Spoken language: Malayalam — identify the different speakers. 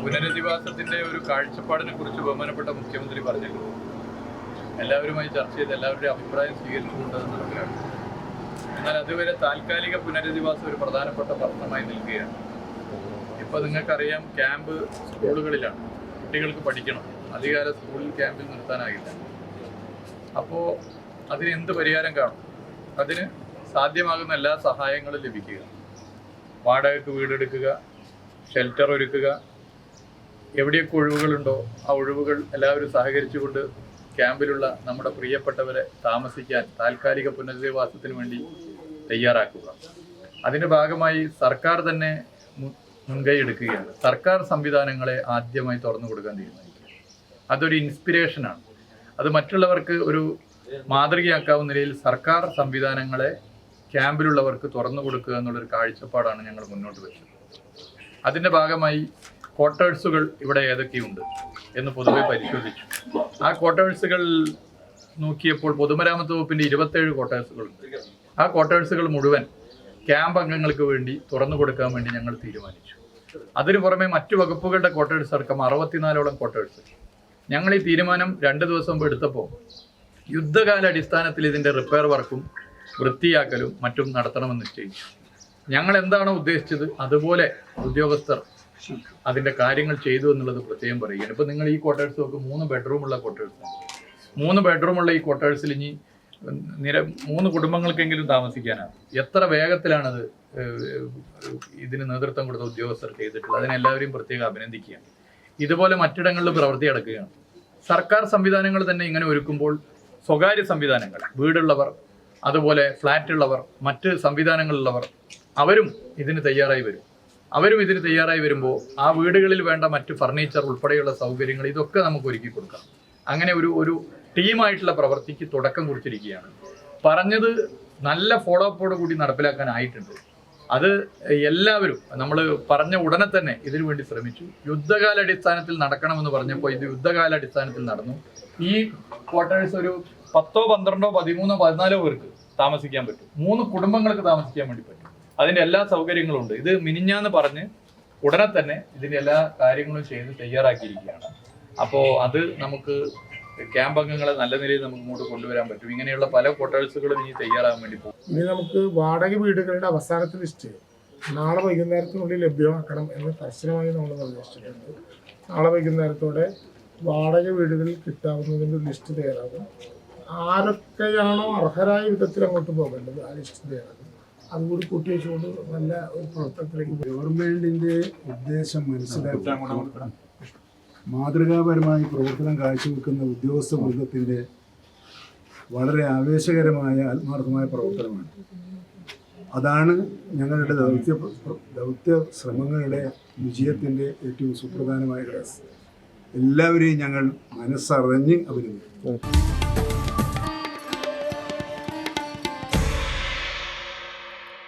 Speaker 1: പുനരധിവാസത്തിന്റെ ഒരു കാഴ്ചപ്പാടിനെ കുറിച്ച് ബഹുമാനപ്പെട്ട മുഖ്യമന്ത്രി പറഞ്ഞിരുന്നു. എല്ലാവരുമായി ചർച്ച ചെയ്ത് എല്ലാവരുടെയും അഭിപ്രായം സ്വീകരിച്ചുകൊണ്ട് എന്നാൽ അതുവരെ താൽക്കാലിക പുനരധിവാസം ഒരു പ്രധാനപ്പെട്ട പ്രശ്നമായി നിൽക്കുകയാണ്. ഇപ്പൊ നിങ്ങൾക്കറിയാം ക്യാമ്പ് സ്കൂളുകളിലാണ്. കുട്ടികൾക്ക് പഠിക്കണം. അധികാര സ്കൂളിൽ ക്യാമ്പിൽ നിർത്താനാകില്ല. അപ്പോൾ അതിന് എന്ത് പരിഹാരം കാണും? അതിന് സാധ്യമാകുന്ന എല്ലാ സഹായങ്ങളും ലഭിക്കുക. വാടകയ്ക്ക് വീടെടുക്കുക ഷെൽട്ടർ ഒരുക്കുക എവിടെയൊക്കെ ഒഴിവുകളുണ്ടോ ആ ഒഴിവുകൾ എല്ലാവരും സഹകരിച്ചുകൊണ്ട് ക്യാമ്പിലുള്ള നമ്മുടെ പ്രിയപ്പെട്ടവരെ താമസിക്കാൻ താൽക്കാലിക പുനരധിവാസത്തിന് വേണ്ടി തയ്യാറാക്കുക. അതിന്റെ ഭാഗമായി സർക്കാർ തന്നെ മുൻകൈ എടുക്കുകയാണ്. സർക്കാർ സംവിധാനങ്ങളെ ആദ്യമായി തുറന്നു കൊടുക്കാൻ തീരുമാനിക്കുക. അതൊരു ഇൻസ്പിരേഷനാണ്. അത് മറ്റുള്ളവർക്ക് ഒരു മാതൃകയാക്കാവുന്ന നിലയിൽ സർക്കാർ സംവിധാനങ്ങളെ ക്യാമ്പിലുള്ളവർക്ക് തുറന്നു കൊടുക്കുക എന്നുള്ളൊരു കാഴ്ചപ്പാടാണ് ഞങ്ങൾ മുന്നോട്ട് വെച്ചത്. അതിന്റെ ഭാഗമായി ക്വാർട്ടേഴ്സുകൾ ഇവിടെ ഏതൊക്കെയുണ്ട് എന്ന് പൊതുവെ പരിശോധിച്ചു. ആ ക്വാർട്ടേഴ്സുകൾ നോക്കിയപ്പോൾ പൊതുമരാമത്ത് വകുപ്പിന്റെ ഇരുപത്തേഴ് ക്വാർട്ടേഴ്സുകളുണ്ട് ആ ക്വാർട്ടേഴ്സുകൾ മുഴുവൻ ക്യാമ്പ് അംഗങ്ങൾക്ക് വേണ്ടി തുറന്നു കൊടുക്കാൻ വേണ്ടി ഞങ്ങൾ തീരുമാനിച്ചു. അതിനു പുറമെ മറ്റു വകുപ്പുകളുടെ ക്വാർട്ടേഴ്സ് അടക്കം അറുപത്തിനാലോളം ക്വാർട്ടേഴ്സ് ഞങ്ങൾ ഈ തീരുമാനം രണ്ട് ദിവസം എടുത്തപ്പോൾ യുദ്ധകാല അടിസ്ഥാനത്തിൽ ഇതിന്റെ റിപ്പയർ വർക്കും വൃത്തിയാക്കലും മറ്റും നടത്തണമെന്ന് നിശ്ചയിച്ചു. ഞങ്ങൾ എന്താണോ ഉദ്ദേശിച്ചത്? അതുപോലെ ഉദ്യോഗസ്ഥർ അതിന്റെ കാര്യങ്ങൾ ചെയ്തു എന്നുള്ളത് പ്രത്യേകം പറയുകയാണ്. ഇപ്പൊ നിങ്ങൾ ഈ ക്വാർട്ടേഴ്സ് നോക്ക് മൂന്ന് ബെഡ്റൂമുള്ള ക്വാർട്ടേഴ്സ് മൂന്ന് ബെഡ്റൂമുള്ള ഈ ക്വാർട്ടേഴ്സിൽ ഇനി നിര മൂന്ന് കുടുംബങ്ങൾക്കെങ്കിലും താമസിക്കാനാണ്. എത്ര വേഗത്തിലാണത് ഇതിന് നേതൃത്വം കൊടുത്ത ഉദ്യോഗസ്ഥർ ചെയ്തിട്ടുള്ളത്? അതിനെല്ലാവരെയും പ്രത്യേകം അഭിനന്ദിക്കുകയാണ്. ഇതുപോലെ മറ്റിടങ്ങളിൽ പ്രവൃത്തി നടക്കുകയാണ്. സർക്കാർ സംവിധാനങ്ങൾ തന്നെ ഇങ്ങനെ ഒരുക്കുമ്പോൾ സ്വകാര്യ സംവിധാനങ്ങൾ വീടുള്ളവർ അതുപോലെ ഫ്ലാറ്റുള്ളവർ മറ്റ് സംവിധാനങ്ങളുള്ളവർ അവരും ഇതിന് തയ്യാറായി വരും. അവരും ഇതിന് തയ്യാറായി വരുമ്പോൾ ആ വീടുകളിൽ വേണ്ട മറ്റ് ഫർണിച്ചർ ഉൾപ്പെടെയുള്ള സൗകര്യങ്ങൾ ഇതൊക്കെ നമുക്ക് ഒരുക്കി കൊടുക്കാം അങ്ങനെ ഒരു ഒരു ടീമായിട്ടുള്ള പ്രവൃത്തിക്ക് തുടക്കം കുറിച്ചിരിക്കുകയാണ്. പറഞ്ഞത് നല്ല ഫോളോ അപ്പോട് കൂടി നടപ്പിലാക്കാനായിട്ടുണ്ട്. അത് എല്ലാവരും നമ്മൾ പറഞ്ഞ ഉടനെ തന്നെ ഇതിനു വേണ്ടി ശ്രമിച്ചു. യുദ്ധകാലടിസ്ഥാനത്തിൽ നടക്കണമെന്ന് പറഞ്ഞപ്പോൾ ഇത് യുദ്ധകാലടിസ്ഥാനത്തിൽ നടന്നു. ഈ ക്വാർട്ടേഴ്സ് ഒരു പത്തോ പന്ത്രണ്ടോ പതിമൂന്നോ പതിനാലോ പേർക്ക് താമസിക്കാൻ പറ്റും. മൂന്ന് കുടുംബങ്ങൾക്ക് താമസിക്കാൻ വേണ്ടി പറ്റും. അതിന്റെ എല്ലാ സൗകര്യങ്ങളും ഉണ്ട്. ഇത് മിനിഞ്ഞാന്ന് പറഞ്ഞ് ഉടനെ തന്നെ ഇതിന്റെ എല്ലാ കാര്യങ്ങളും ചെയ്ത് തയ്യാറാക്കിയിരിക്കുകയാണ്. അപ്പോൾ അത് നമുക്ക് ക്യാമ്പ് അംഗങ്ങളെ നല്ല നിലയിൽ നമുക്ക് ഇങ്ങോട്ട് കൊണ്ടുവരാൻ പറ്റും. ഇങ്ങനെയുള്ള പല ക്വാർട്ടേഴ്സുകളും ഇനി തയ്യാറാകാൻ വേണ്ടി പോകും.
Speaker 2: ഇനി നമുക്ക് വാടക വീടുകളുടെ അവസാനത്തെ ലിസ്റ്റ് നാളെ വൈകുന്നേരത്തിനുള്ളിൽ ലഭ്യമാക്കണം എന്ന് കർശനമായി നമ്മൾ നിർദ്ദേശിച്ചിട്ടുണ്ട്. നാളെ വൈകുന്നേരത്തോടെ വാടക വീടുകളിൽ കിട്ടാവുന്നതിന്റെ ലിസ്റ്റ് തയ്യാറാകും. ആരൊക്കെയാണോ അർഹരായ വിധത്തിൽ അങ്ങോട്ട് പോകേണ്ടത് ആ ലിസ്റ്റ് തയ്യാറാക്കും അതുകൂടി കൂട്ടി വെച്ചുകൊണ്ട് നല്ല ഒരു പ്രവർത്തനത്തിലേക്ക്
Speaker 3: ഗവൺമെന്റിന്റെ ഉദ്ദേശം മനസ്സിലാക്കി. മാതൃകാപരമായി പ്രവർത്തനം കാഴ്ചവെക്കുന്ന ഉദ്യോഗസ്ഥ വൃന്ദത്തിന്റെ വളരെ ആവേശകരമായ ആത്മാർത്ഥമായ പ്രവർത്തനമാണ്. അതാണ് ഞങ്ങളുടെ ദൗത്യ ദൗത്യ ശ്രമങ്ങളുടെ വിജയത്തിന്റെ ഏറ്റവും സുപ്രധാനമായ രഹസ്യം. എല്ലാവരെയും ഞങ്ങൾ മനസ്സറിഞ്ഞ് അഭിനന്ദിക്കുന്നു.